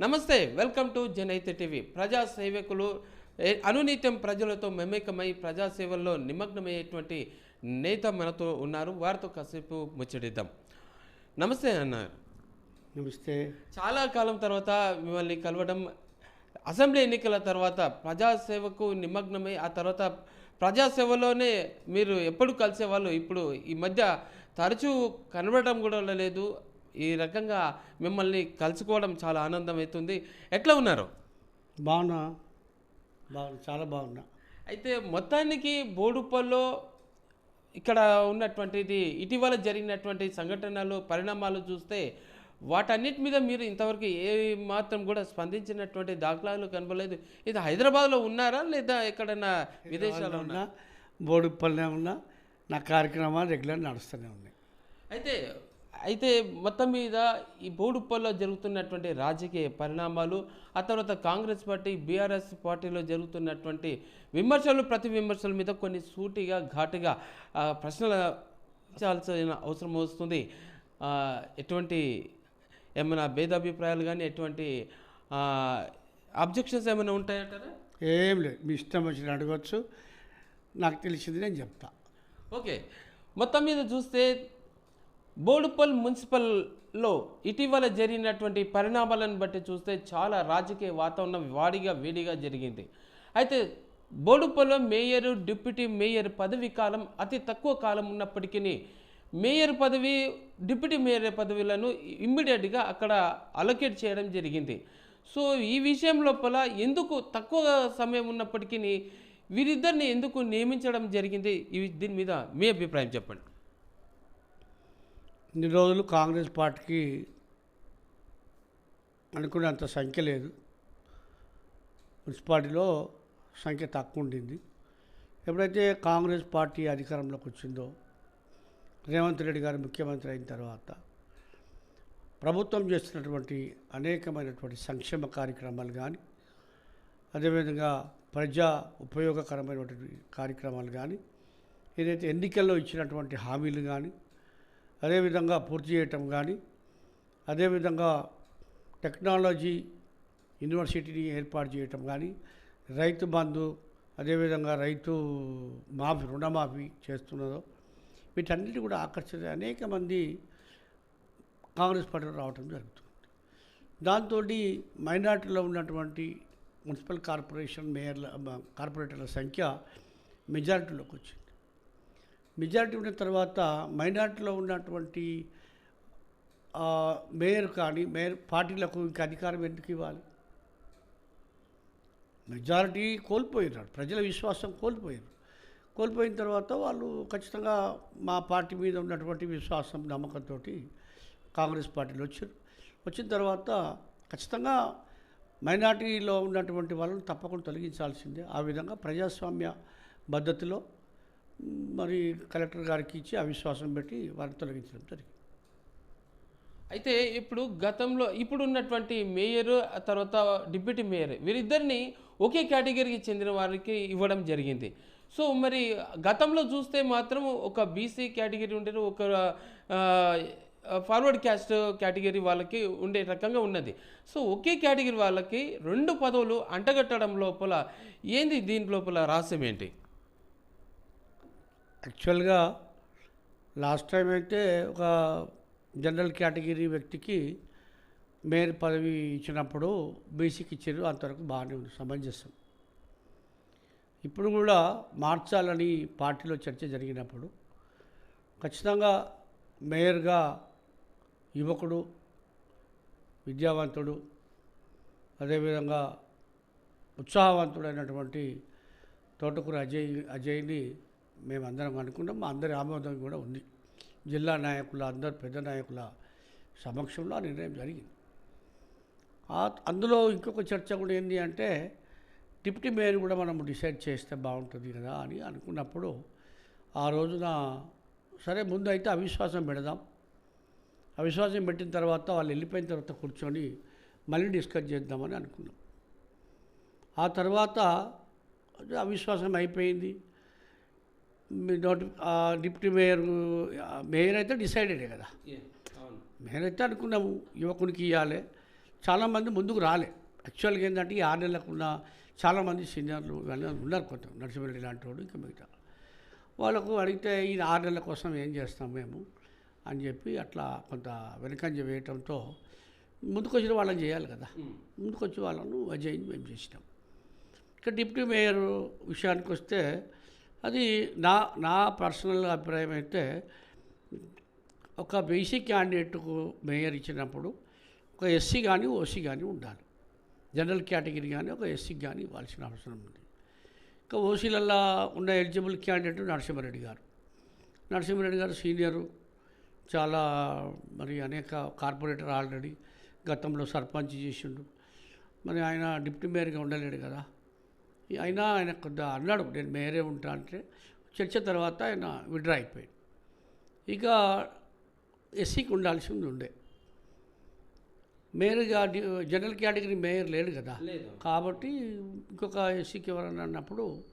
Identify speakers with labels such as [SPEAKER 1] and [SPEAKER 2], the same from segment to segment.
[SPEAKER 1] నమస్తే welcome to జనైతే TV. ప్రజా సేవకులు అనునిత్యం ప్రజలతో మమేకమై ప్రజాసేవల్లో నిమగ్నమయ్యేటువంటి నేత మనతో ఉన్నారు. వారితో కాసేపు ముచ్చటిద్దాం. నమస్తే అన్నారు
[SPEAKER 2] నమస్తే.
[SPEAKER 1] చాలా కాలం తర్వాత మిమ్మల్ని కలవడం అసెంబ్లీ ఎన్నికల తర్వాత ప్రజాసేవకు నిమగ్నమై ఆ తర్వాత ప్రజాసేవలోనే మీరు ఎప్పుడు కలిసేవాళ్ళు? ఇప్పుడు ఈ మధ్య తరచూ కనబడటం కూడా లేదు. ఈ రకంగా మిమ్మల్ని కలుసుకోవడం చాలా ఆనందం అవుతుంది ఎట్లా ఉన్నారు?
[SPEAKER 2] బాగున్నా. బాగున్నా. చాలా బాగున్నా.
[SPEAKER 1] అయితే మొత్తానికి బోడుప్పల్లో ఇక్కడ ఉన్నటువంటిది ఇటీవల జరిగినటువంటి సంఘటనలు పరిణామాలు చూస్తే వాటన్నిటి మీద మీరు ఇంతవరకు ఏ మాత్రం కూడా స్పందించినటువంటి దాఖలాలు కనబడలేదు. ఇది హైదరాబాద్లో ఉన్నారా లేదా ఎక్కడైనా విదేశాల్లో
[SPEAKER 2] ఉన్నా బోడుపల్లె ఉన్నా నా కార్యక్రమాలు రెగ్యులర్ నడుస్తూనే ఉన్నాయి.
[SPEAKER 1] అయితే అయితే మొత్తం మీద ఈ బోడుప్పల్లో జరుగుతున్నటువంటి రాజకీయ పరిణామాలు ఆ తర్వాత కాంగ్రెస్ పార్టీ బీఆర్ఎస్ పార్టీలో జరుగుతున్నటువంటి విమర్శలు ప్రతి విమర్శల మీద కొన్ని సూటిగా ఘాటుగా ప్రశ్నలు చాల్సిన అవసరం వస్తుంది. ఎటువంటి ఏమైనా భేదాభిప్రాయాలు కానీ ఎటువంటి అబ్జెక్షన్స్ ఏమైనా ఉంటాయంటారా?
[SPEAKER 2] ఏం లేదు. మీ ఇష్టం వచ్చిన అడగచ్చు. నాకు తెలిసింది నేను చెప్తా.
[SPEAKER 1] ఓకే. మొత్తం మీద చూస్తే బోడుపల్ మున్సిపల్లో ఇటీవల జరిగినటువంటి పరిణామాలను బట్టి చూస్తే చాలా రాజకీయ వాతావరణం వాడిగా వేడిగా జరిగింది. అయితే బోడుపల్లో మేయర్ డిప్యూటీ మేయర్ పదవి కాలం అతి తక్కువ కాలం ఉన్నప్పటికీ మేయర్ పదవి డిప్యూటీ మేయర్ పదవులను ఇమ్మీడియట్గా అక్కడ అలొకేట్ చేయడం జరిగింది. సో ఈ విషయం లోపల ఎందుకు తక్కువ సమయం ఉన్నప్పటికీ వీరిద్దరిని ఎందుకు నియమించడం జరిగింది? ఇవి దీని మీద మీ అభిప్రాయం చెప్పండి.
[SPEAKER 2] ఇన్ని రోజులు కాంగ్రెస్ పార్టీకి అనుకునేంత సంఖ్య లేదు. మున్సిపాలిటీలో సంఖ్య తక్కువ ఉండింది. ఎప్పుడైతే కాంగ్రెస్ పార్టీ అధికారంలోకి వచ్చిందో రేవంత్ రెడ్డి గారు ముఖ్యమంత్రి అయిన తర్వాత ప్రభుత్వం చేస్తున్నటువంటి అనేకమైనటువంటి సంక్షేమ కార్యక్రమాలు కానీ అదేవిధంగా ప్రజా ఉపయోగకరమైనటువంటి కార్యక్రమాలు కానీ ఏదైతే ఎన్నికల్లో ఇచ్చినటువంటి హామీలు కానీ అదేవిధంగా పూర్తి చేయటం కానీ అదేవిధంగా టెక్నాలజీ యూనివర్సిటీని ఏర్పాటు చేయటం కానీ రైతు బంధు అదేవిధంగా రైతు మాఫీ రుణమాఫీ చేస్తున్నదో వీటన్నిటి కూడా ఆకర్షించే అనేక మంది కాంగ్రెస్ పార్టీలో రావటం జరుగుతుంది. దాంతో మైనార్టీలో ఉన్నటువంటి మున్సిపల్ కార్పొరేషన్ మేయర్ల కార్పొరేటర్ల సంఖ్య మెజారిటీలోకి వచ్చింది. మెజారిటీ ఉన్న తర్వాత మైనార్టీలో ఉన్నటువంటి మేయర్ కానీ మేయర్ పార్టీలకు ఇంకా అధికారం ఎందుకు ఇవ్వాలి? మెజారిటీ కోల్పోయినాడు ప్రజల విశ్వాసం కోల్పోయారు కోల్పోయిన తర్వాత వాళ్ళు ఖచ్చితంగా మా పార్టీ మీద ఉన్నటువంటి విశ్వాసం నమ్మకంతో కాంగ్రెస్ పార్టీలో వచ్చారు. వచ్చిన తర్వాత ఖచ్చితంగా మైనార్టీలో ఉన్నటువంటి వాళ్ళని తప్పకుండా తొలగించాల్సిందే. ఆ విధంగా ప్రజాస్వామ్య పద్ధతిలో మరి కలెక్టర్ గారికి ఇచ్చి అవిశ్వాసం పెట్టి వారిని తొలగించడం జరిగింది.
[SPEAKER 1] అయితే ఇప్పుడు గతంలో ఇప్పుడు ఉన్నటువంటి మేయర్ తర్వాత డిప్యూటీ మేయర్ వీరిద్దరిని ఒకే కేటగిరీకి చెందిన వారికి ఇవ్వడం జరిగింది. సో మరి గతంలో చూస్తే మాత్రం ఒక బీసీ కేటగిరీ ఉండేది ఒక ఫార్వర్డ్ క్యాస్ట్ కేటగిరీ వాళ్ళకి ఉండే రకంగా ఉన్నది. సో ఒకే కేటగిరీ వాళ్ళకి రెండు పదవులు అంటగట్టడం లోపల ఏంది దీని లోపల రహస్యం ఏంటి?
[SPEAKER 2] యాక్చువల్గా లాస్ట్ టైం అయితే ఒక జనరల్ కేటగిరీ వ్యక్తికి మేయర్ పదవి ఇచ్చినప్పుడు బీసీకి ఇచ్చారు అంతవరకు బాగానే ఉంది సమంజసం. ఇప్పుడు కూడా మార్చాలని పార్టీలో చర్చ జరిగినప్పుడు ఖచ్చితంగా మేయర్గా యువకుడు విద్యావంతుడు అదేవిధంగా ఉత్సాహవంతుడైనటువంటి తోటకూర అజయ్ అజయ్ని మేమందరం అనుకున్నాం మా అందరి ఆమోదం కూడా ఉంది. జిల్లా నాయకుల అందరు పెద్ద నాయకుల సమక్షంలో ఆ నిర్ణయం జరిగింది. అందులో ఇంకొక చర్చ కూడా ఏంటి అంటే డిప్యూటీ మేయర్ కూడా మనం డిసైడ్ చేస్తే బాగుంటుంది కదా అని అనుకున్నప్పుడు ఆ రోజున సరే ముందు అయితే అవిశ్వాసం పెడదాం. అవిశ్వాసం పెట్టిన తర్వాత వాళ్ళు వెళ్ళిపోయిన తర్వాత కూర్చొని మళ్ళీ డిస్కస్ చేద్దామని అనుకున్నాం. ఆ తర్వాత అవిశ్వాసం అయిపోయింది. నోటి డిప్యూటీ మేయర్ మేయర్ అయితే డిసైడెడే కదా.
[SPEAKER 1] అవును.
[SPEAKER 2] మేమైతే అనుకున్నాము యువకునికి ఇవ్వాలి చాలామంది ముందుకు రాలే. యాక్చువల్గా ఏంటంటే ఈ ఆరు నెలలకు ఉన్న చాలామంది సీనియర్లు ఉన్నారు కొంత నరసింహరెడ్డి లాంటి వాడు ఇంకా మిగతా. వాళ్ళకు అడిగితే ఈ ఆరు నెలల కోసం ఏం చేస్తాం మేము అని చెప్పి అట్లా కొంత వెనకంజ వేయటంతో ముందుకొచ్చిన వాళ్ళని చేయాలి కదా. ముందుకొచ్చి వాళ్ళను అజయ్ని మేము చేసినాం. ఇక డిప్యూటీ మేయర్ విషయానికి వస్తే అది నా నా పర్సనల్ అభిప్రాయం అయితే ఒక బీసీ క్యాండిడేట్కు మేయర్ ఇచ్చినప్పుడు ఒక ఎస్సీ కానీ ఓసీ కానీ ఉండాలి. జనరల్ కేటగిరీ కానీ ఒక ఎస్సీకి కానీ ఇవ్వాల్సిన అవసరం ఉంది. ఇంకా ఓసీలల్లో ఉన్న ఎలిజిబుల్ క్యాండిడేట్ నరసింహారెడ్డి గారు. నరసింహారెడ్డి గారు సీనియరు చాలా మరి అనేక కార్పొరేటర్ ఆల్రెడీ గతంలో సర్పంచ్ చేసిండు. మరి ఆయన డిప్యూటీ మేయర్గా ఉండలేడు కదా. అయినా ఆయన అన్నాడు నేను మేయరే ఉంటా అంటే చర్చ తర్వాత ఆయన విడ్రా అయిపోయాడు. ఇక ఎస్సీకి ఉండాల్సింది ఉండే. మేయర్గా జనరల్ కేటగిరీ మేయర్ లేడు కదా. కాబట్టి ఇంకొక ఎస్సీకి ఎవరన్నా అన్నప్పుడు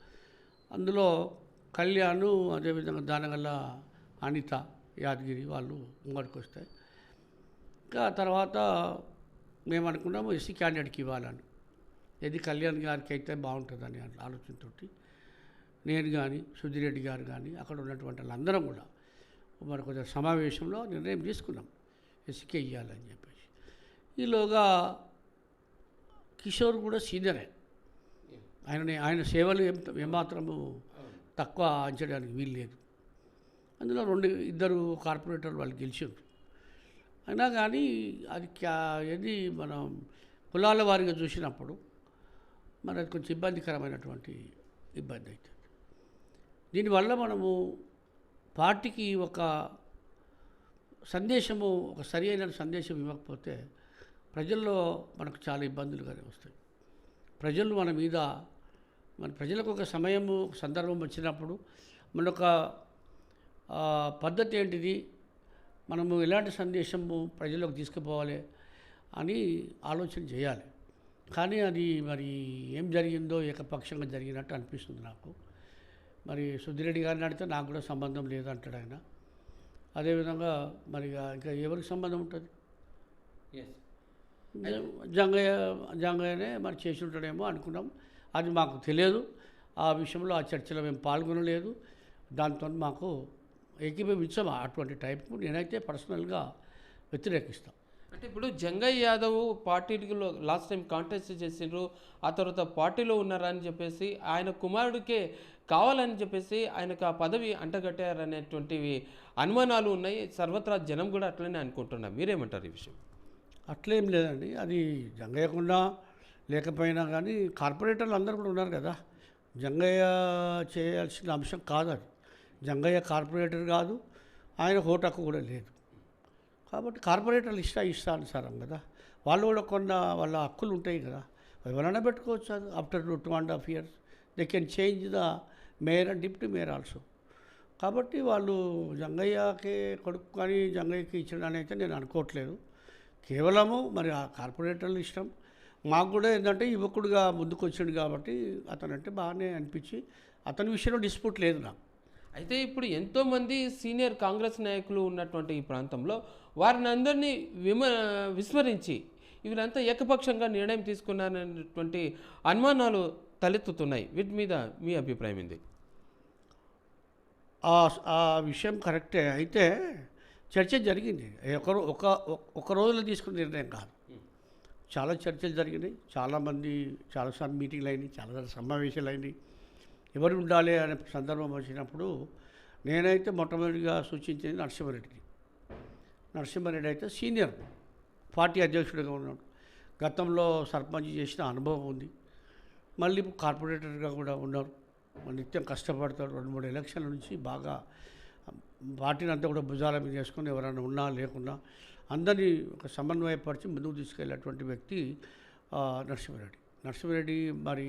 [SPEAKER 2] అందులో కళ్యాణ్ అదేవిధంగా దానగల్ల అనిత యాదగిరి వాళ్ళు ముంగడికి వస్తాయి. ఇంకా తర్వాత మేము అనుకున్నాము ఎస్సీ క్యాండిడేట్కి ఇవ్వాలని. ఇది కళ్యాణ్ గారికి అయితే బాగుంటుందని ఆలోచనతోటి నేను కానీ సుధిరెడ్డి గారు కానీ అక్కడ ఉన్నటువంటి వాళ్ళందరం కూడా మరి కొంచెం సమావేశంలో నిర్ణయం తీసుకున్నాం. ఎస్సీకే ఇవ్వాలని చెప్పేసి. ఈలోగా కిషోర్ కూడా సీనియరే. ఆయన ఆయన సేవలు ఏమాత్రము తక్కువ అంచడానికి వీలు లేదు అందులో రెండు ఇద్దరు కార్పొరేటర్ వాళ్ళు గెలిచారు అయినా కానీ అది క్యా ఏది మనం కులాల వారిగా చూసినప్పుడు మరి అది కొంచెం ఇబ్బందికరమైనటువంటి ఇబ్బంది అవుతుంది. దీనివల్ల మనము పార్టీకి ఒక సందేశము ఒక సరి అయిన సందేశం ఇవ్వకపోతే ప్రజల్లో మనకు చాలా ఇబ్బందులుగానే వస్తాయి. ప్రజలు మన మీద మన ప్రజలకు ఒక సమయము ఒక సందర్భం వచ్చినప్పుడు మన ఒక పద్ధతి ఏంటిది? మనము ఎలాంటి సందేశము ప్రజలకు తీసుకుపోవాలి అని ఆలోచన చేయాలి. కానీ అది మరి ఏం జరిగిందో ఏకపక్షంగా జరిగినట్టు అనిపిస్తుంది నాకు. మరి సుధిరెడ్డి గారిని అడిగితే నాకు కూడా సంబంధం లేదంటాడు ఆయన. అదేవిధంగా మరి ఇక ఎవరికి సంబంధం ఉంటుంది? జంగయ్య జంగయ్యనే మరి చేసి ఉంటాడేమో అనుకున్నాం. అది మాకు తెలియదు. ఆ విషయంలో ఆ చర్చలో మేము పాల్గొనలేదు. దాంతో మాకు ఏకీభవించాం అటువంటి టైప్కు నేనైతే పర్సనల్గా వ్యతిరేకిస్తాం.
[SPEAKER 1] అంటే ఇప్పుడు జంగయ్య యాదవ్ పార్టీలో లాస్ట్ టైం కాంటెస్ట్ చేసిండ్రు ఆ తర్వాత పార్టీలో ఉన్నారని చెప్పేసి ఆయన కుమారుడికే కావాలని చెప్పేసి ఆయనకు ఆ పదవి అంటగట్టారనేటువంటివి అనుమానాలు ఉన్నాయి. సర్వత్రా జనం కూడా అట్లనే అనుకుంటున్నారు. మీరేమంటారు ఈ విషయం?
[SPEAKER 2] అట్లేం లేదండి. అది జంగయ్యకుండా లేకపోయినా కానీ కార్పొరేటర్లు అందరూ కూడా ఉన్నారు కదా. జంగయ్య చేయాల్సిన అంశం కాదు అది. జంగయ్య కార్పొరేటర్ కాదు. ఆయన హోటకు కూడా లేదు. కాబట్టి కార్పొరేటర్లు ఇష్ట ఇష్టానుసారం కదా. వాళ్ళు కూడా కొన్న వాళ్ళ హక్కులు ఉంటాయి కదా. ఎవరైనా పెట్టుకోవచ్చు? అది after two and half years they can change the mayor and deputy mayor also కాబట్టి వాళ్ళు జంగయ్యకి కొడుకు కానీ జంగయ్యకి ఇచ్చడానికి అయితే నేను అనుకోవట్లేదు. కేవలము మరి ఆ కార్పొరేటర్లు ఇష్టం. మాకు కూడా ఏంటంటే యువకుడుగా ముందుకు వచ్చాడు కాబట్టి అతనంటే బాగానే అనిపించి అతని విషయంలో డిస్ప్యూట్ లేదు నాకు.
[SPEAKER 1] అయితే ఇప్పుడు ఎంతోమంది సీనియర్ కాంగ్రెస్ నాయకులు ఉన్నటువంటి ఈ ప్రాంతంలో వారిని అందరినీ విమ విస్మరించి వీరంతా ఏకపక్షంగా నిర్ణయం తీసుకున్నారనేటువంటి అనుమానాలు తలెత్తుతున్నాయి. వీటి మీద మీ అభిప్రాయం ఏంది?
[SPEAKER 2] ఆ ఆ విషయం కరెక్టే. అయితే చర్చ జరిగింది. ఒకరు ఒక ఒక రోజులో తీసుకున్న నిర్ణయం కాదు. చాలా చర్చలు జరిగినాయి. చాలామంది చాలాసార్లు మీటింగ్లు అయినాయి చాలాసార్లు సమావేశాలు అయినాయి. ఎవరు ఉండాలి అనే సందర్భం వచ్చినప్పుడు నేనైతే మొట్టమొదటిగా సూచించింది నరసింహారెడ్డిని నరసింహారెడ్డి అయితే సీనియర్ పార్టీ అధ్యక్షుడిగా ఉన్నాడు. గతంలో సర్పంచ్ చేసిన అనుభవం ఉంది. మళ్ళీ ఇప్పుడు కార్పొరేటర్గా కూడా ఉన్నారు. నిత్యం కష్టపడతాడు. రెండు మూడు ఎలక్షన్ల నుంచి బాగా పార్టీని అంతా కూడా భుజాల మీద చేసుకొని ఎవరైనా ఉన్నా లేకున్నా అందరినీ ఒక సమన్వయపరిచి ముందుకు తీసుకెళ్ళేటువంటి వ్యక్తి నరసింహారెడ్డి. నరసింహారెడ్డి మరి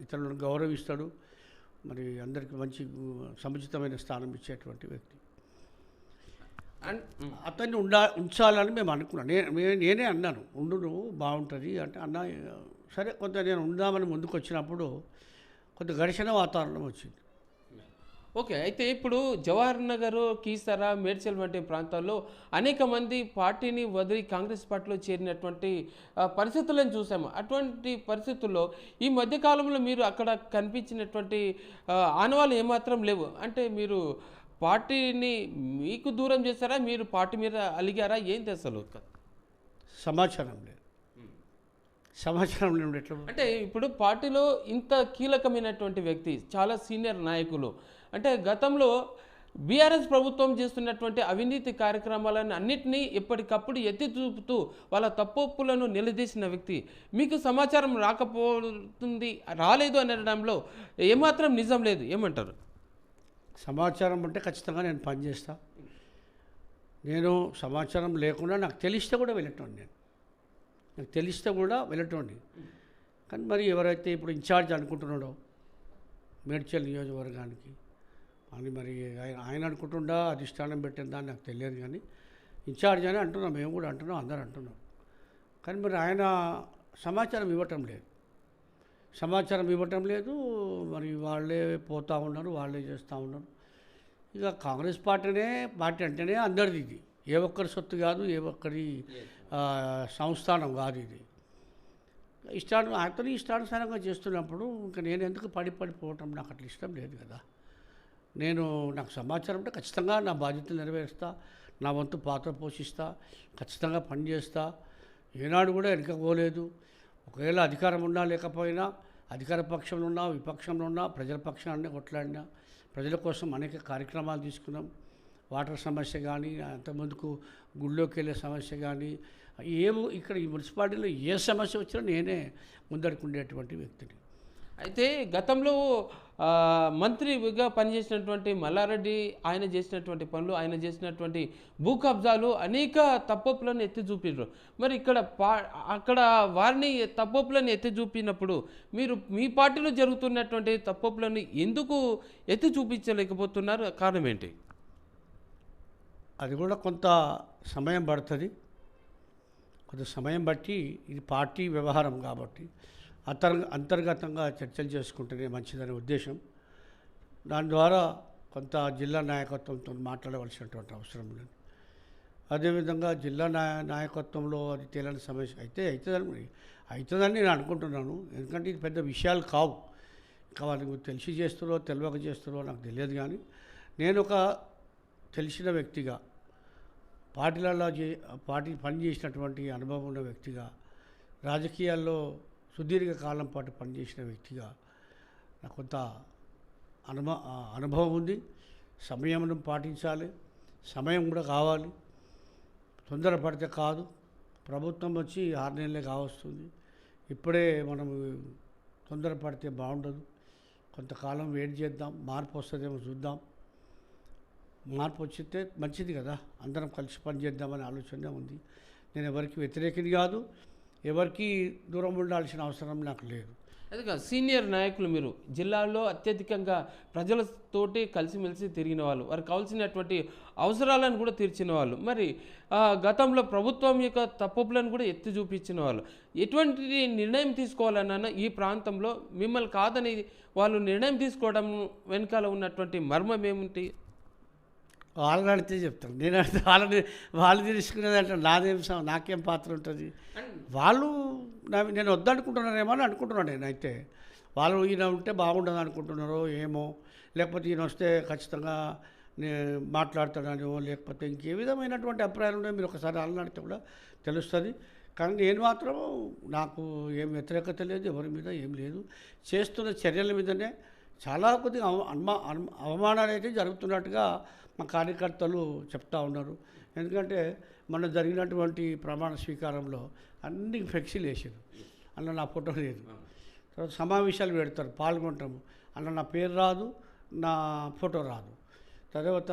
[SPEAKER 2] ఇతరులను గౌరవిస్తాడు. మరి అందరికీ మంచి సముచితమైన స్థానం ఇచ్చేటువంటి వ్యక్తి.
[SPEAKER 1] అండ్
[SPEAKER 2] అతన్ని ఉండా ఉంచాలని మేము అనుకున్నాం. నేను నేనే అన్నాను ఉండు నువ్వు బాగుంటుంది అంటే అన్న సరే కొంత నేను ఉందామని ముందుకు వచ్చినప్పుడు కొంత ఘర్షణ వాతావరణం వచ్చింది.
[SPEAKER 1] ఓకే అయితే ఇప్పుడు జవహర్ నగర్ కీసరా మేడ్చల్ వంటి ప్రాంతాల్లో అనేక మంది పార్టీని వదిలి కాంగ్రెస్ పార్టీలో చేరినటువంటి పరిస్థితులను చూసాము అటువంటి పరిస్థితుల్లో ఈ మధ్యకాలంలో మీరు అక్కడ కనిపించినటువంటి ఆ, ఆనవాళ్ళు ఏమాత్రం లేవు. అంటే మీరు పార్టీని మీకు దూరం చేశారా? మీరు పార్టీ మీద అలిగారా? ఏంటి అసలు?
[SPEAKER 2] సమాచారం లేదు. సమాచారం ఎట్లా?
[SPEAKER 1] అంటే ఇప్పుడు పార్టీలో ఇంత కీలకమైనటువంటి వ్యక్తి చాలా సీనియర్ నాయకులు అంటే గతంలో బీఆర్ఎస్ ప్రభుత్వం చేస్తున్నటువంటి అవినీతి కార్యక్రమాలను అన్నింటినీ ఎప్పటికప్పుడు ఎత్తి చూపుతూ వాళ్ళ తప్పులను నిలదీసిన వ్యక్తి. మీకు సమాచారం రాకపోతుంది రాలేదు అనడంలో ఏమాత్రం నిజం లేదు ఏమంటారు?
[SPEAKER 2] సమాచారం అంటే ఖచ్చితంగా నేను పనిచేస్తా. నేను సమాచారం లేకుండా నాకు తెలిస్తే కూడా వెళ్ళటోండి నేను. నాకు తెలిస్తే కూడా వెళ్ళటోండి కానీ మరి ఎవరైతే ఇప్పుడు ఇన్ఛార్జ్ అనుకుంటున్నాడో మేడ్చల్ నియోజకవర్గానికి అని మరి ఆయన ఆయన అనుకుంటుండా అధిష్టానం పెట్టిందా అని నాకు తెలియదు కానీ ఇన్ఛార్జ్ అని అంటున్నాం మేము కూడా అంటున్నాం అందరూ అంటున్నాం. కానీ మరి ఆయన సమాచారం ఇవ్వటం లేదు. సమాచారం ఇవ్వటం లేదు మరి వాళ్ళే పోతూ ఉన్నారు వాళ్ళే చేస్తూ ఉన్నారు. ఇక కాంగ్రెస్ పార్టీనే పార్టీ అంటేనే అందరిది ఇది. ఏ ఒక్కరి సొత్తు కాదు ఏ ఒక్కరి సంస్థానం కాదు ఇది. ఇష్టాను అతను ఇష్టానుసారంగా చేస్తున్నప్పుడు ఇంకా నేను ఎందుకు పడి పడిపోవటం నాకు అట్లా ఇష్టం లేదు కదా. నేను నాకు సమాచారం ఉంటే ఖచ్చితంగా నా బాధ్యతలు నెరవేరుస్తా నా వంతు పాత్ర పోషిస్తా ఖచ్చితంగా పనిచేస్తా ఏనాడు కూడా వెనకపోలేదు ఒకవేళ అధికారం ఉన్నా లేకపోయినా అధికార పక్షంలో ఉన్నా విపక్షంలో ఉన్నా ప్రజల పక్షాన్ని కొట్లాడినా ప్రజల కోసం అనేక కార్యక్రమాలు తీసుకున్నాం. వాటర్ సమస్య కానీ అంతకుముందుకు గుళ్ళోకి వెళ్ళే సమస్య కానీ ఏమో ఇక్కడ ఈ మున్సిపాలిటీలో ఏ సమస్య వచ్చినా నేనే ముందడుకుండేటువంటి వ్యక్తిని.
[SPEAKER 1] అయితే గతంలో మంత్రిగా పనిచేసినటువంటి మల్లారెడ్డి ఆయన చేసినటువంటి పనులు ఆయన చేసినటువంటి భూ కబ్జాలు అనేక తప్పొప్పులను ఎత్తి చూపిండ్రు మరి ఇక్కడ పా అక్కడ వారిని తప్పొప్పులను ఎత్తి చూపినప్పుడు మీరు మీ పార్టీలో జరుగుతున్నటువంటి తప్పొప్పులను ఎందుకు ఎత్తి చూపించలేకపోతున్నారు? కారణం ఏంటి?
[SPEAKER 2] అది కూడా కొంత సమయం పడుతుంది. కొంత సమయం బట్టి ఇది పార్టీ వ్యవహారం కాబట్టి అంతర్ అంతర్గతంగా చర్చలు చేసుకుంటేనే మంచిదనే ఉద్దేశం. దాని ద్వారా కొంత జిల్లా నాయకత్వంతో మాట్లాడవలసినటువంటి అవసరం లేదు. అదేవిధంగా జిల్లా నాయ నాయకత్వంలో అది తేలని సమస్య అయితే అవుతుందని అవుతుందని నేను అనుకుంటున్నాను. ఎందుకంటే ఇది పెద్ద విషయాలు కావు. ఇంకా వాళ్ళకి తెలిసి చేస్తారో తెలియక చేస్తారో నాకు తెలియదు కానీ నేను ఒక తెలిసిన వ్యక్తిగా పార్టీలలో చే పార్టీ పనిచేసినటువంటి అనుభవం ఉన్న వ్యక్తిగా రాజకీయాల్లో సుదీర్ఘ కాలం పాటు పనిచేసిన వ్యక్తిగా నాకు కొంత అనుభ అనుభవం ఉంది. సమయం పాటించాలి. సమయం కూడా కావాలి. తొందరపడితే కాదు. ప్రభుత్వం వచ్చి ఆరు నెలలే కావస్తుంది. ఇప్పుడే మనం తొందరపడితే బాగుండదు. కొంతకాలం వెయిట్ చేద్దాం. మార్పు వస్తుందేమో చూద్దాం. మార్పు వచ్చితే మంచిది కదా. అందరం కలిసి పనిచేద్దామనే ఆలోచన ఉంది. నేను ఎవరికి వ్యతిరేకిని కాదు. ఎవరికి దూరం ఉండాల్సిన అవసరం నాకు లేదు.
[SPEAKER 1] అదిగా సీనియర్ నాయకులు మీరు జిల్లాలో అత్యధికంగా ప్రజలతోటి కలిసిమెలిసి తిరిగిన వాళ్ళు వారికి కావాల్సినటువంటి అవసరాలను కూడా తీర్చిన వాళ్ళు మరి గతంలో ప్రభుత్వం యొక్క తప్పులను కూడా ఎత్తి చూపించిన వాళ్ళు ఎటువంటి నిర్ణయం తీసుకోవాలన్నా ఈ ప్రాంతంలో మిమ్మల్ని కాదని వాళ్ళు నిర్ణయం తీసుకోవడం వెనకాల ఉన్నటువంటి మర్మం ఏమిటి?
[SPEAKER 2] వాళ్ళని అడిగితే చెప్తాను నేను అడిగితే వాళ్ళని వాళ్ళు తీసుకునేది అంటే నాదేం నాకేం పాత్ర ఉంటుంది? వాళ్ళు నేను వద్దనుకుంటున్నారేమో అని అనుకుంటున్నాను నేనైతే వాళ్ళు ఈయన ఉంటే బాగుండదు అనుకుంటున్నారో ఏమో. లేకపోతే ఈయన వస్తే ఖచ్చితంగా నే మాట్లాడతాడనో లేకపోతే ఇంకే విధమైనటువంటి అభిప్రాయాలు ఉన్నాయో. మీరు ఒకసారి వాళ్ళని అడిగితే కూడా తెలుస్తుంది. కానీ నేను మాత్రం నాకు ఏం వ్యతిరేకత లేదు ఎవరి మీద ఏం లేదు. చేస్తున్న చర్యల మీదనే చాలా కొద్దిగా అవ- అనుమా అను- అవమానాలు అయితే జరుగుతున్నట్టుగా మా కార్యకర్తలు చెప్తా ఉన్నారు. ఎందుకంటే మొన్న జరిగినటువంటి ప్రమాణ స్వీకారంలో అన్ని ఫ్లెక్సీలు వేసారు. అన్న నా ఫోటో లేదు. తర్వాత సమావేశాలు పెడతారు పాల్గొంటాము. అన్న నా పేరు రాదు నా ఫోటో రాదు. తర్వాత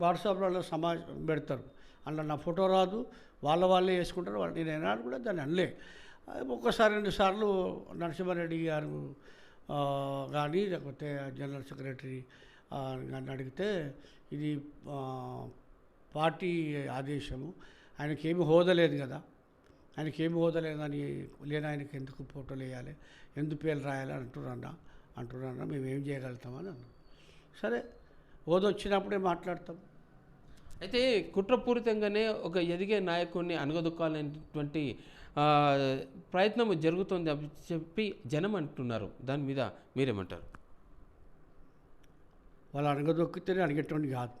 [SPEAKER 2] వాట్సాప్లలో సమా పెడతారు. అందులో నా ఫోటో రాదు వాళ్ళ వాళ్ళే వేసుకుంటారు వాళ్ళు నేను ఏనాడు కూడా దాన్ని అనలే. ఒక్కసారి రెండు సార్లు నరసింహారెడ్డి గారు కానీ లేకపోతే జనరల్ సెక్రటరీ నన్ను అడిగితే ఇది పార్టీ ఆదేశము. ఆయనకి ఏమి హోదలేదు కదా. ఆయనకి ఏమి హోదలేదని లేదా ఆయనకి ఎందుకు ఫోటోలు వేయాలి? ఎందుకు పేర్లు రాయాలి అంటున్నారా అంటున్నారా మేము ఏం చేయగలుగుతామని అన్నాం సరే హోదా వచ్చినప్పుడే మాట్లాడతాం.
[SPEAKER 1] అయితే కుట్రపూరితంగానే ఒక ఎదిగే నాయకుడిని అనగదొక్కాలనేటువంటి ప్రయత్నం జరుగుతుంది అని చెప్పి జనం అంటున్నారు. దాని మీద మీరేమంటారు?
[SPEAKER 2] వాళ్ళు అడగదొక్కితేనే అడిగేటువంటి కాదు.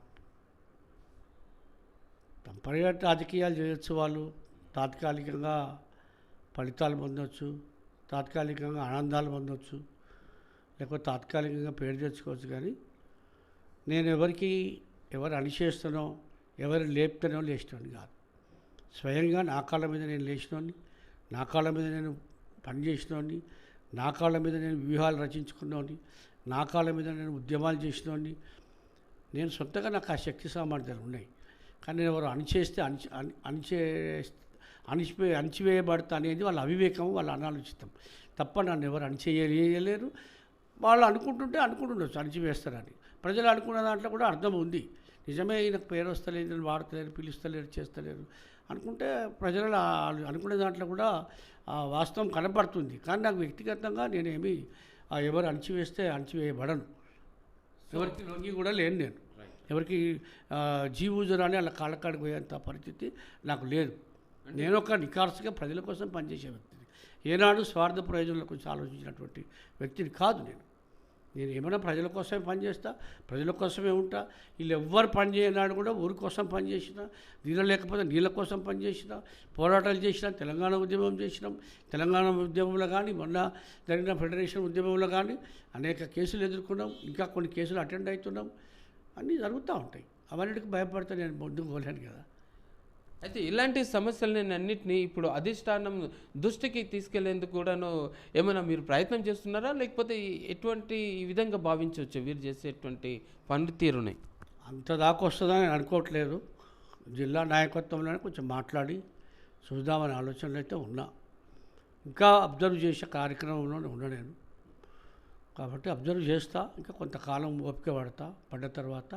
[SPEAKER 2] టెంపరీగా రాజకీయాలు చేయొచ్చు వాళ్ళు. తాత్కాలికంగా ఫలితాలు పొందొచ్చు. తాత్కాలికంగా ఆనందాలు పొందొచ్చు. లేకపోతే తాత్కాలికంగా పేరు తెచ్చుకోవచ్చు కానీ నేను ఎవరికి ఎవరు అణిచేస్తానో ఎవరు లేపుతానో లేచినోని కాదు. స్వయంగా నా కాళ్ళ మీద నేను లేచినోని నా కాళ్ళ మీద నేను పనిచేసినోని నా కాళ్ళ మీద నేను వ్యూహాలు రచించుకున్నోని నా కాళ్ళ మీద నేను ఉద్యమాలు చేసినోని నేను సొంతగా నాకు ఆ శక్తి సామర్థ్యాలు ఉన్నాయి. కానీ నేను ఎవరు అణిచేస్తే అణిచి అణి- అణిచే అణిచిపోయి అణిచివేయబడతా అనేది వాళ్ళ అవివేకం వాళ్ళ అనాలోచితం. తప్ప నన్ను ఎవరు అణిచేయలేరు. వాళ్ళు అనుకుంటుంటే అనుకుంటుండొచ్చు అణిచివేస్తారని. ప్రజలు అనుకున్న దాంట్లో కూడా అర్థం ఉంది. నిజమే ఈయనకు పేరు వస్తలేదు నేను వాడతలేరు పిలుస్తలేరు చేస్తలేరు అనుకుంటే ప్రజలు అనుకునే దాంట్లో కూడా ఆ వాస్తవం కనపడుతుంది. కానీ నాకు వ్యక్తిగతంగా నేనేమి ఆ ఎవరు అణిచివేస్తే అణిచివేయబడను. ఎవరికి లొంగి కూడా లేను నేను. ఎవరికి ఆ, జీవూజరు అని అలా కాళ్ళకాడికి పోయేంత పరిస్థితి నాకు లేదు. నేను ఒక నికార్సుగా ప్రజల కోసం పనిచేసే వ్యక్తిని. ఏనాడు స్వార్థ ప్రయోజనాల గురించి ఆలోచించినటువంటి వ్యక్తిని కాదు నేను. నేను ఏమైనా ప్రజల కోసమే పనిచేస్తా ప్రజల కోసమే ఉంటా వీళ్ళు ఎవ్వరు పని చేయనాడు కూడా ఊరి కోసం పనిచేసిన నీళ్ళు లేకపోతే నీళ్ళ కోసం పనిచేసిన పోరాటాలు చేసిన తెలంగాణ ఉద్యమం చేసినాం తెలంగాణ ఉద్యమంలో కానీ మొన్న జరిగిన ఫెడరేషన్ ఉద్యమంలో కానీ అనేక కేసులు ఎదుర్కొన్నాం ఇంకా కొన్ని కేసులు అటెండ్ అవుతున్నాం అన్నీ జరుగుతూ ఉంటాయి. అవన్నిటికి భయపడితే నేను ముందుకు పోలేను కదా.
[SPEAKER 1] అయితే ఇలాంటి సమస్యలని అన్నింటినీ ఇప్పుడు అధిష్టానం దృష్టికి తీసుకెళ్ళేందుకు కూడాను ఏమైనా మీరు ప్రయత్నం చేస్తున్నారా? లేకపోతే ఎటువంటి ఈ విధంగా భావించవచ్చు? వీరు చేసేటువంటి పనితీరుని
[SPEAKER 2] అంత దాకా వస్తుందని అనుకోవట్లేదు. జిల్లా నాయకత్వంలోనే కొంచెం మాట్లాడి చూద్దామనే ఆలోచనలు అయితే ఉన్నా. ఇంకా అబ్జర్వ్ చేసే కార్యక్రమంలోనే ఉన్నా నేను కాబట్టి అబ్జర్వ్ చేస్తా ఇంకా కొంతకాలం ఓపిక పడతా పడ్డ తర్వాత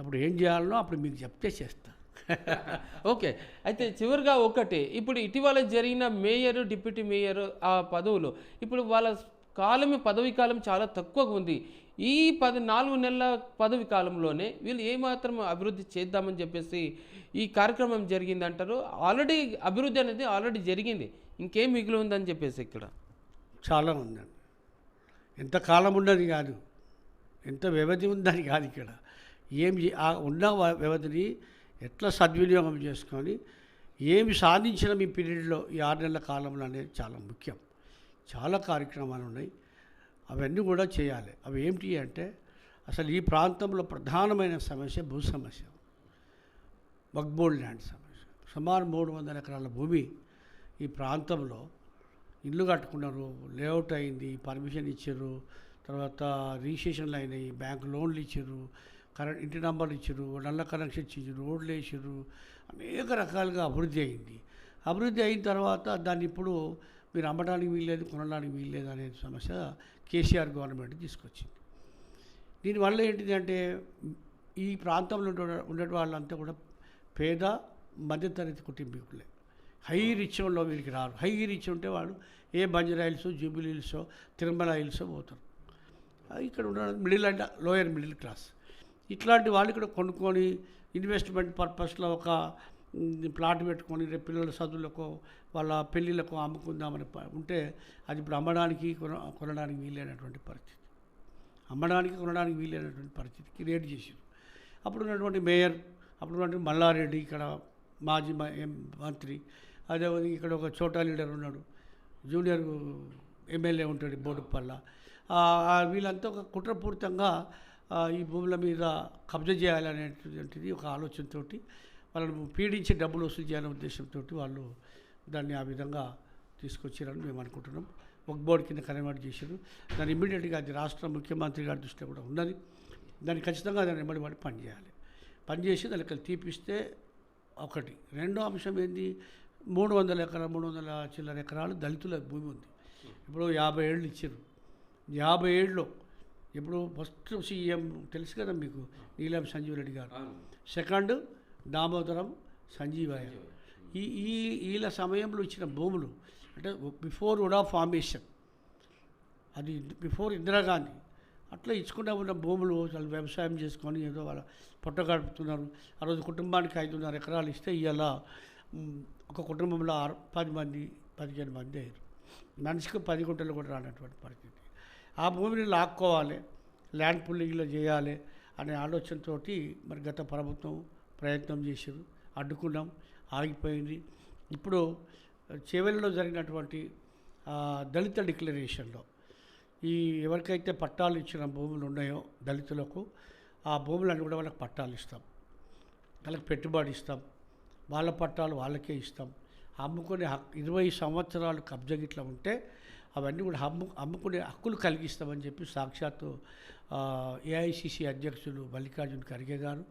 [SPEAKER 2] అప్పుడు ఏం చేయాలనో అప్పుడు మీకు చెప్తే చేస్తా.
[SPEAKER 1] ఓకే. అయితే చివరిగా ఒకటి ఇప్పుడు ఇటీవల జరిగిన మేయర్ డిప్యూటీ మేయర్ ఆ పదవులు ఇప్పుడు వాళ్ళ కాలం పదవి కాలం చాలా తక్కువగా ఉంది. ఈ పది నాలుగు నెలల పదవి కాలంలోనే వీళ్ళు ఏమాత్రం అభివృద్ధి చేద్దామని చెప్పేసి ఈ కార్యక్రమం జరిగింది అంటారు ఆల్రెడీ అభివృద్ధి అనేది ఆల్రెడీ జరిగింది. ఇంకేం మిగిలి ఉందని చెప్పేసి ఇక్కడ.
[SPEAKER 2] చాలా ఉందండి. ఎంత కాలం ఉన్నది కాదు. ఎంత వ్యవధి ఉందని కాదు ఇక్కడ. ఏం ఆ ఉన్న వ్యవధిని ఎట్లా సద్వినియోగం చేసుకొని ఏమి సాధించిన మీ పీరియడ్లో ఈ ఆరు నెలల కాలంలో అనేది చాలా ముఖ్యం. చాలా కార్యక్రమాలు ఉన్నాయి. అవన్నీ కూడా చేయాలి. అవి ఏమిటి అంటే అసలు ఈ ప్రాంతంలో ప్రధానమైన సమస్య భూ సమస్య. వక్బోల్డ్ ల్యాండ్ సమస్య. సుమారు మూడు వందల ఎకరాల భూమి ఈ ప్రాంతంలో ఇల్లు కట్టుకున్నారు. లేఅవుట్ అయింది పర్మిషన్ ఇచ్చారు. తర్వాత రిజిస్ట్రేషన్లు అయినాయి బ్యాంక్ లోన్లు ఇచ్చారు. కరెంట్ ఇంటి నంబర్లు ఇచ్చారు నల్ల కనెక్షన్ ఇచ్చారు రోడ్లు వేసారు అనేక రకాలుగా అభివృద్ధి అయింది. అభివృద్ధి అయిన తర్వాత దాన్ని ఇప్పుడు మీరు అమ్మడానికి వీల్లేదు కొనడానికి వీల్లేదు అనే సమస్య కేసీఆర్ గవర్నమెంట్ తీసుకొచ్చింది. దీనివల్ల ఏంటిదంటే ఈ ప్రాంతంలో ఉండే ఉండే వాళ్ళంతా కూడా పేద మధ్యతరగతి కుటుంబీకులే. హై రిచ్లో వీళ్ళకి రారు. హై రిచ్ ఉంటే వాళ్ళు ఏ Banjara Hills Jubilee Hills Tirumala Hills పోతారు. ఇక్కడ ఉన్న middle and lower middle class. ఇట్లాంటి వాళ్ళు ఇక్కడ కొనుక్కొని ఇన్వెస్ట్మెంట్ పర్పస్లో ఒక ప్లాట్ పెట్టుకొని రేపు పిల్లల చదువులకు వాళ్ళ పెళ్ళిళ్ళకు అమ్ముకుందామని ఉంటే అది ఇప్పుడు అమ్మడానికి కొన కొనడానికి వీలైనటువంటి పరిస్థితి. అమ్మడానికి కొనడానికి వీలైనటువంటి పరిస్థితి క్రియేట్ చేశారు. అప్పుడు ఉన్నటువంటి మేయర్ అప్పుడు ఉన్నటువంటి మల్లారెడ్డి ఇక్కడ మాజీ మంత్రి అదే ఇక్కడ ఒక చోటా లీడర్ ఉన్నాడు జూనియర్ ఎమ్మెల్యే ఉంటాడు బోడుపల్ల పల్ల వీళ్ళంతా ఒక కుట్రపూరితంగా ఈ భూముల మీద కబ్జా చేయాలనేటువంటిది ఒక ఆలోచనతోటి వాళ్ళను పీడించి డబ్బులు వసూలు చేయాలనే ఉద్దేశంతో వాళ్ళు దాన్ని ఆ విధంగా తీసుకొచ్చారని మేము అనుకుంటున్నాం. ఒక బోర్డు కింద కన్వర్ట్ చేశారు. దాన్ని ఇమ్మీడియట్గా అది రాష్ట్ర ముఖ్యమంత్రి గారి దృష్టిలో కూడా ఉన్నది. దాన్ని ఖచ్చితంగా దాన్ని ఎమ్మడి పని పనిచేయాలి పనిచేసి దానికి తీపిస్తే ఒకటి. రెండో అంశం ఏంది? మూడు వందల ఎకరాలు మూడు వందల చిల్లర ఎకరాలు దళితుల భూమి ఉంది. ఇప్పుడు యాభై ఏళ్ళు ఇచ్చారు. యాభై ఏళ్ళు ఇప్పుడు ఫస్ట్ సీఎం తెలుసు కదా మీకు నీలం సంజీవ్ రెడ్డి గారు సెకండ్ దామోదరం సంజీవయ్య. ఈ ఈ వీళ్ళ సమయంలో ఇచ్చిన భూములు అంటే బిఫోర్ ఉడా ఫార్మేషన్. అది బిఫోర్ ఇందిరాగాంధీ అట్లా ఇచ్చుకుంటా ఉన్న భూములు వాళ్ళు వ్యవసాయం చేసుకొని ఏదో వాళ్ళ పొట్ట గడుపుతున్నారు ఆ రోజు కుటుంబానికి ఐదున్నర ఎకరాలు ఇస్తే ఇవాళ ఒక కుటుంబంలో ఆరు పది మంది పదిహేను మంది అయ్యారు. మనిషికి పది గుంటలు కూడా రానటువంటి పరిస్థితి. ఆ భూమిని లాక్కోవాలి ల్యాండ్ పుల్లింగ్లో చేయాలి అనే ఆలోచనతోటి మరి గత ప్రభుత్వం ప్రయత్నం చేశారు అడ్డుకున్నాం ఆగిపోయింది. ఇప్పుడు చేవెళ్ళలో జరిగినటువంటి దళిత డిక్లరేషన్లో ఈ ఎవరికైతే పట్టాలు ఇచ్చిన భూములు ఉన్నాయో దళితులకు ఆ భూములను కూడా వాళ్ళకి పట్టాలు ఇస్తాం. వాళ్ళకి పెట్టుబడి ఇస్తాం. వాళ్ళ పట్టాలు వాళ్ళకే ఇస్తాం. అమ్ముకునే హక్ ఇరవై సంవత్సరాలు కబ్జాగిట్ల ఉంటే అవన్నీ కూడా అమ్ము అమ్ముకునే హక్కులు కలిగిస్తామని చెప్పి సాక్షాత్తు ఏఐసిసి అధ్యక్షులు మల్లికార్జున ఖర్గే గారు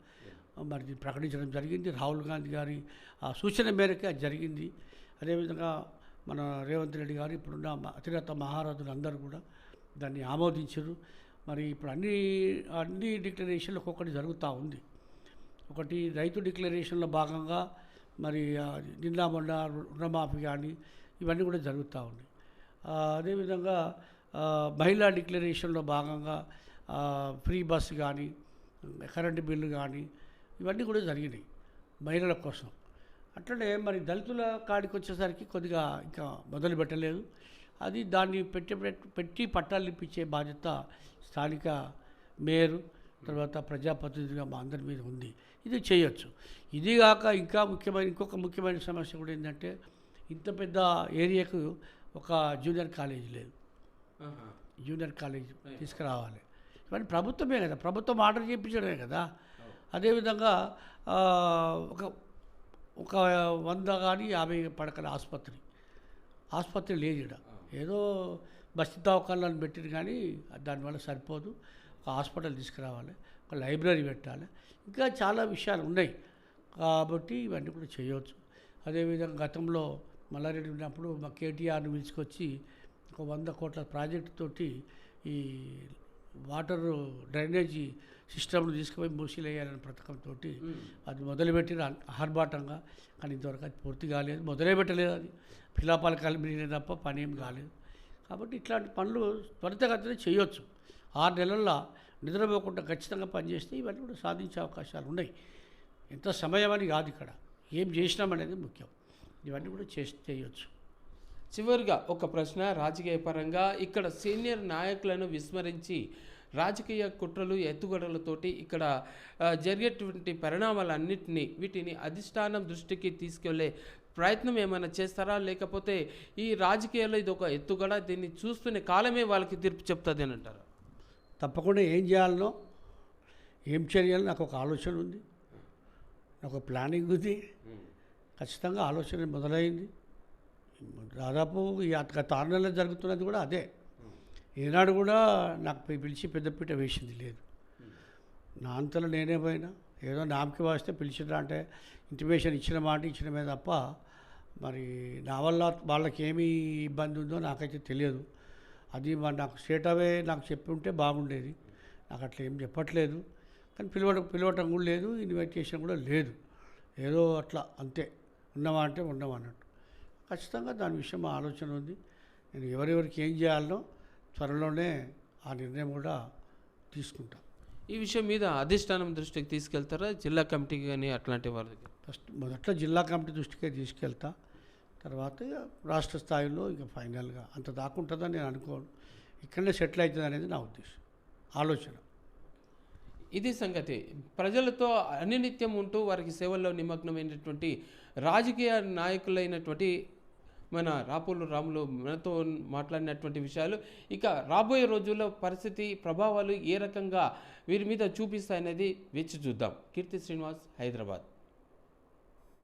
[SPEAKER 2] మరి దీన్ని ప్రకటించడం జరిగింది. రాహుల్ గాంధీ గారి ఆ సూచన మేరకే అది జరిగింది. అదేవిధంగా మన రేవంత్ రెడ్డి గారు ఇప్పుడున్న అతిరథ మహారాజులు అందరూ కూడా దాన్ని ఆమోదించారు. మరి ఇప్పుడు అన్ని అన్ని డిక్లరేషన్లు ఒక్కొక్కటి జరుగుతూ ఉంది. ఒకటి రైతు డిక్లరేషన్లో భాగంగా మరి నిన్న మొన్న రుణమాఫీ కానీ ఇవన్నీ కూడా జరుగుతూ ఆ, అదేవిధంగా మహిళా డిక్లరేషన్లో భాగంగా ఫ్రీ బస్ కానీ కరెంటు బిల్లు కానీ ఇవన్నీ కూడా జరిగినాయి మహిళల కోసం. అట్లనే మరి దళితుల కాడికి వచ్చేసరికి కొద్దిగా ఇంకా మొదలు పెట్టలేదు. అది దాన్ని పెట్టి పెట్టి పట్టాలు ఇప్పించే బాధ్యత స్థానిక మేయరు తర్వాత ప్రజాప్రతినిధిగా మా అందరి మీద ఉంది. ఇది చేయొచ్చు. ఇది కాక ఇంకా ముఖ్యమైన ఇంకొక ముఖ్యమైన సమస్య కూడా ఏంటంటే ఇంత పెద్ద ఏరియాకు ఒక జూనియర్ కాలేజ్ లేదు. జూనియర్ కాలేజ్ తీసుకురావాలి. ఇవన్నీ ప్రభుత్వమే కదా. ప్రభుత్వం ఆర్డర్ చేయించడమే కదా. అదేవిధంగా ఒక ఒక వంద కానీ యాభై పడకల ఆసుపత్రి. ఆసుపత్రి లేదు ఈడ. ఏదో బస్తీ దవాఖానాలను పెట్టిరు కానీ దానివల్ల సరిపోదు. ఒక హాస్పిటల్ తీసుకురావాలి. ఒక లైబ్రరీ పెట్టాలి. ఇంకా చాలా విషయాలు ఉన్నాయి. కాబట్టి ఇవన్నీ కూడా చేయవచ్చు. అదేవిధంగా గతంలో మల్లారెడ్డి ఉన్నప్పుడు మా కేటీఆర్ని పిలుచుకొచ్చి ఒక వంద కోట్ల ప్రాజెక్టు తోటి ఈ వాటర్ డ్రైనేజీ సిస్టమ్ను తీసుకుపోయి మూసిలేయాలనే పథకంతో అది మొదలుపెట్టిన ఆర్భాటంగా. కానీ ఇంతవరకు అది పూర్తి కాలేదు. మొదలే పెట్టలేదు అది. పిల్లాపాలు కలిపినే తప్ప పని ఏం కాలేదు. కాబట్టి ఇట్లాంటి పనులు త్వరితగతిన చేయొచ్చు. ఆరు నెలల్లో నిద్రపోకుండా ఖచ్చితంగా పనిచేస్తే ఇవన్నీ కూడా సాధించే అవకాశాలు ఉన్నాయి. ఎంత సమయం అని కాదు ఇక్కడ. ఏం చేసినామనేది ముఖ్యం. ఇవన్నీ కూడా చేసి చేయొచ్చు.
[SPEAKER 1] చివరిగా ఒక ప్రశ్న రాజకీయ పరంగా ఇక్కడ సీనియర్ నాయకులను విస్మరించి రాజకీయ కుట్రలు ఎత్తుగడలతోటి ఇక్కడ జరిగేటువంటి పరిణామాలన్నింటినీ వీటిని అధిష్టానం దృష్టికి తీసుకెళ్ళే ప్రయత్నం ఏమైనా చేస్తారా? లేకపోతే ఈ రాజకీయాల్లో ఇది ఒక ఎత్తుగడ దీన్ని చూస్తూనే కాలమే వాళ్ళకి తీర్పు చెప్తుంది అని అంటారు?
[SPEAKER 2] తప్పకుండా ఏం చేయాలనో ఏం చేయాలో నాకు ఒక ఆలోచన ఉంది. నాకు ఒక ప్లానింగ్ ఉంది. ఖచ్చితంగా ఆలోచన మొదలైంది. దాదాపు ఈ అత- గత ఆరు నెలలు జరుగుతున్నది కూడా అదే. ఈనాడు కూడా నాకు పిలిచి పెద్దపీట వేసింది లేదు. నా అంతలో నేనే పోయినా. ఏదో నామకి వాస్తే పిలిచిరా అంటే ఇంటిమేషన్ ఇచ్చిన మాట ఇచ్చినమే తప్ప మరి నా వల్ల వాళ్ళకి ఏమి ఇబ్బంది ఉందో నాకైతే తెలియదు. అది మరి నాకు స్టేట్ అవే నాకు చెప్పి ఉంటే బాగుండేది. నాకు అట్లా ఏం చెప్పట్లేదు. కానీ పిలవడం పిలవటం కూడా లేదు. ఇన్విటేషన్ కూడా లేదు. ఏదో అట్లా అంతే. ఉన్నామా అంటే ఉన్నామా అన్నట్టు. ఖచ్చితంగా దాని విషయం ఆలోచన ఉంది. నేను ఎవరెవరికి ఏం చేయాలనో త్వరలోనే ఆ నిర్ణయం కూడా తీసుకుంటాను
[SPEAKER 1] ఈ విషయం మీద అధిష్టానం దృష్టికి తీసుకెళ్తారా? జిల్లా కమిటీకి కానీ అట్లాంటి వారి
[SPEAKER 2] ఫస్ట్ మొదట్లో జిల్లా కమిటీ దృష్టికే తీసుకెళ్తా. తర్వాత రాష్ట్ర స్థాయిలో ఇక ఫైనల్గా అంత దాకుంటుందని నేను అనుకోను. ఇక్కడనే సెటిల్ అవుతుంది అనేది నా ఉద్దేశం ఆలోచన.
[SPEAKER 1] ఇది సంగతి. ప్రజలతో అనినిత్యం ఉంటూ వారికి సేవల్లో నిమగ్నమైనటువంటి రాజకీయ నాయకులైనటువంటి మన రాపోలు రాములు మనతో మాట్లాడినటువంటి విషయాలు ఇక రాబోయే రోజుల్లో పరిస్థితి ప్రభావాలు ఏ రకంగా వీరి మీద చూపిస్తాయనేది వేచి చూద్దాం. కీర్తి శ్రీనివాస్ హైదరాబాద్.